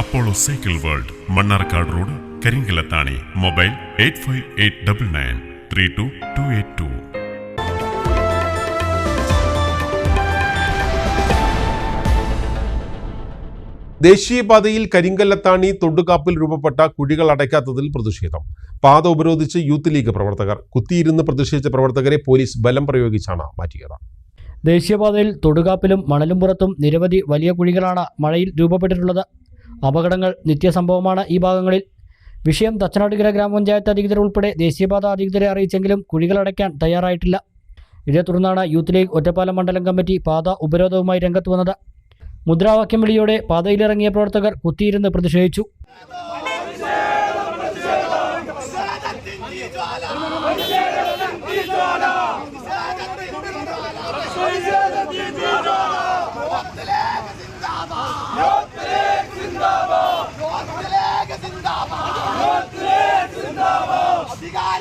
Apollo cycle world Mannarkkad road Karinkallathani mobile eight five eight double nine three two two eight two. ദേശീയപാതയിൽ കരിങ്കല്ലത്താണി തൊടുകാപ്പിൽ രൂപപ്പെട്ട കുഴികൾ അടയ്ക്കാത്തതിൽ പ്രതിഷേധം. പാത ഉപരോധിച്ച് youth league പ്രവർത്തകർ കുത്തിയിരുന്ന് പ്രതിഷേധിച്ച പ്രവർത്തകരെ പോലീസ് ബലം പ്രയോഗിച്ചാണ് മാറ്റിയത്. ദേശീയപാതയിൽ തൊടുകാപ്പിലും മണലും പുറത്തും നിരവധി വലിയ കുഴികളാണ് മഴയിൽ രൂപപ്പെട്ടിട്ടുള്ളത്. അപകടങ്ങൾ നിത്യസംഭവമാണ് ഈ ഭാഗങ്ങളിൽ. വിഷയം തച്ചനാട്ടുകര ഗ്രാമപഞ്ചായത്ത് അധികൃതർ ഉൾപ്പെടെ ദേശീയപാത അധികൃതരെ അറിയിച്ചെങ്കിലും കുഴികളടയ്ക്കാൻ തയ്യാറായിട്ടില്ല. ഇതേ തുടർന്നാണ് യൂത്ത് ലീഗ് ഒറ്റപ്പാലം മണ്ഡലം കമ്മിറ്റി പാത ഉപരോധവുമായി രംഗത്ത് വന്നത്. മുദ്രാവാക്യം വിളിയോടെ പാതയിലിറങ്ങിയ പ്രവർത്തകർ കുത്തിയിരുന്ന് പ്രതിഷേധിച്ചു.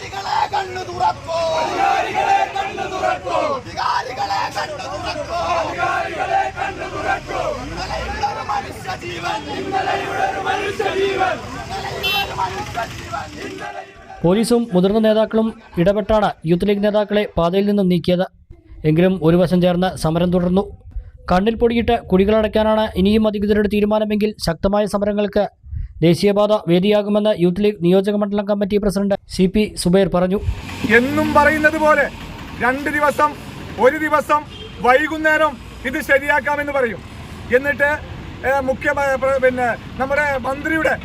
അധികാരികളെ കണ്ണു തുറക്കോ. വികാരികളെ കണ്ണു തുറക്കോ. വികാരികളെ കണ്ണു തുറക്കോ. വികാരികളെ കണ്ണു തുറക്കോ. ഇന്നലെയുള്ള ഒരു മനുഷ്യ ജീവൻ. ഇന്നലെയുള്ള ഒരു മനുഷ്യ ജീവൻ. ഇന്നലെയുള്ള ഒരു മനുഷ്യ ജീവൻ. ഇന്നലെ പോലീസും മുതിർന്ന നേതാക്കളും ഇടപെട്ടാണ് യൂത്ത് ലീഗ് നേതാക്കളെ പാതയിൽ നിന്നും നീക്കിയത്. എങ്കിലും ഒരു വശം ചേർന്ന് സമരം തുടർന്നു. കണ്ണിൽ പൊടിയിട്ട് കുടികളടയ്ക്കാനാണ് ഇനിയും അധികൃതരുടെ തീരുമാനമെങ്കിൽ ശക്തമായ സമരങ്ങൾക്ക് ദേശീയപാത വേദിയാകുമെന്ന് യൂത്ത് ലീഗ് നിയോജക മണ്ഡലം committee president C P Subair പറഞ്ഞു. എന്നും പറയുന്നത് പോലെ രണ്ട് ദിവസം ഒരു ദിവസം വൈകുന്നേരം ഇത് ശരിയാക്കാമെന്ന് പറയും. എന്നിട്ട് മുഖ്യ പിന്നെ നമ്മുടെ മന്ത്രിയുടെ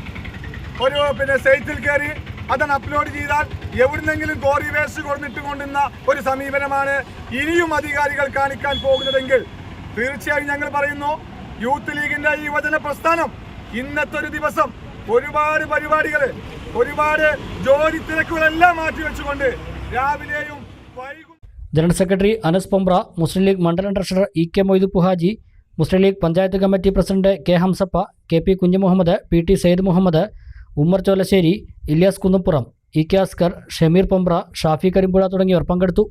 ഒരു പിന്നെ സൈറ്റിൽ കയറി അതൻ അപ്ലോഡ് ചെയ്താൽ എവിടുന്നെങ്കിലും കോറി വേസ്റ്റ് കൊടുത്തിട്ട് കൊണ്ടുന്ന ഒരു സമീപനമാണ് ഇനിയും അധികാരികൾ കാണിക്കാൻ പോകുന്നതെങ്കിൽ. തീർച്ചയായും ഞങ്ങൾ പറയുന്നു യൂത്ത് ലീഗിന്റെ ഈ യുവജന പ്രസ്ഥാനം ഇന്നത്തെ ഒരു ദിവസം ഒരുപാട് പരിപാടികൾ ഒരുപാട് ജോലി തിരക്കുകളെല്ലാം മാറ്റിവെച്ചുകൊണ്ട് രാവിലെയും general secretary Anas Pombra Muslim League മണ്ഡലം treasurer E K Moidu Haji Muslim League panchayat committee president K Hamsappa K P Kunjumuhammed P T Saeed Muhammad Ummer Cholassery Ilyas Kunnuppuram E K Askar Shameer Pombra Shafi Karimpuzha തുടങ്ങിയവർ പങ്കെടുത്തു.